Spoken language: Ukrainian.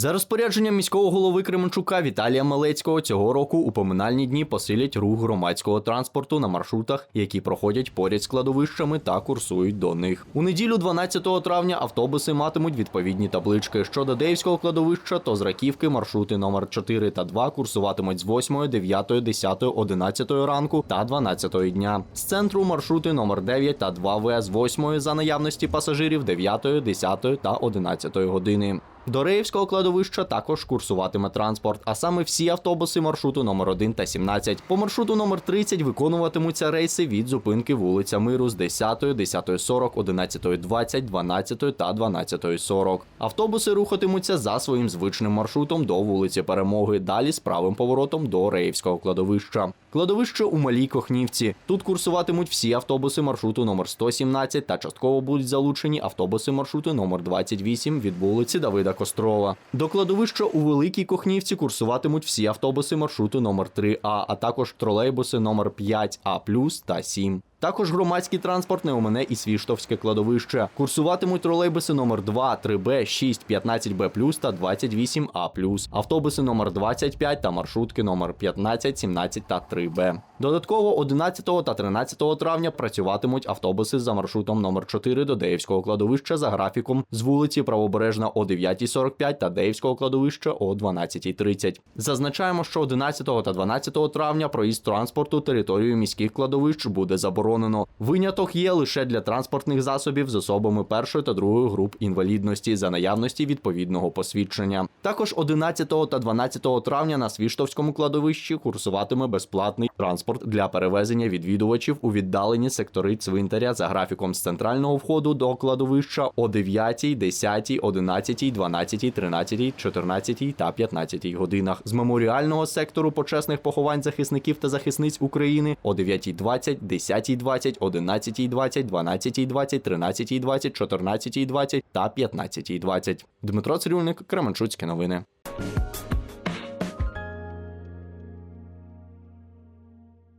За розпорядженням міського голови Кременчука Віталія Малецького цього року у поминальні дні посилять рух громадського транспорту на маршрутах, які проходять поряд з кладовищами та курсують до них. У неділю, 12 травня, автобуси матимуть відповідні таблички. Щодо Деївського кладовища, то з Раківки маршрути номер 4 та 2 курсуватимуть з 8, 9, 10, 11 ранку та 12 дня. З центру маршрути номер 9 та 2В з 8 за наявності пасажирів 9, 10 та 11 години. До Реївського кладовища також курсуватиме транспорт, а саме всі автобуси маршруту номер 1 та 17. По маршруту номер 30 виконуватимуться рейси від зупинки вулиця Миру з 10, 10.40, 11.20, 12 та 12.40. Автобуси рухатимуться за своїм звичним маршрутом до вулиці Перемоги, далі з правим поворотом до Реївського кладовища. Кладовище у Малій Кохнівці. Тут курсуватимуть всі автобуси маршруту номер 117 та частково будуть залучені автобуси маршруту номер 28 від вулиці Давида Кострова. До кладовища у Великій Кохнівці курсуватимуть всі автобуси маршруту номер 3А, а також тролейбуси номер 5А+, та 7. Також громадський транспорт не омине і Свіштовське кладовище. Курсуватимуть тролейбуси номер 2, 3Б, 6, 15Б+, та 28А+, автобуси номер 25 та маршрутки номер 15, 17 та 3Б. Додатково 11 та 13 травня працюватимуть автобуси за маршрутом номер 4 до Деївського кладовища за графіком з вулиці Правобережна о 9.45 та Деївського кладовища о 12.30. Зазначаємо, що 11 та 12 травня проїзд транспорту територією міських кладовищ буде заборонено. Виняток є лише для транспортних засобів з особами першої та другої груп інвалідності за наявності відповідного посвідчення. Також 11 та 12 травня на Свіштовському кладовищі курсуватиме безплатний транспорт для перевезення відвідувачів у віддалені сектори цвинтаря за графіком з центрального входу до кладовища о 9, 10, 11, 12, 13, 14 та 15 годинах. З меморіального сектору почесних поховань захисників та захисниць України о 9.20, 10.20, 11.20, 12.20, 13.20, 14.20 та 15.20. Дмитро Цирюльник, Кременчуцькі новини.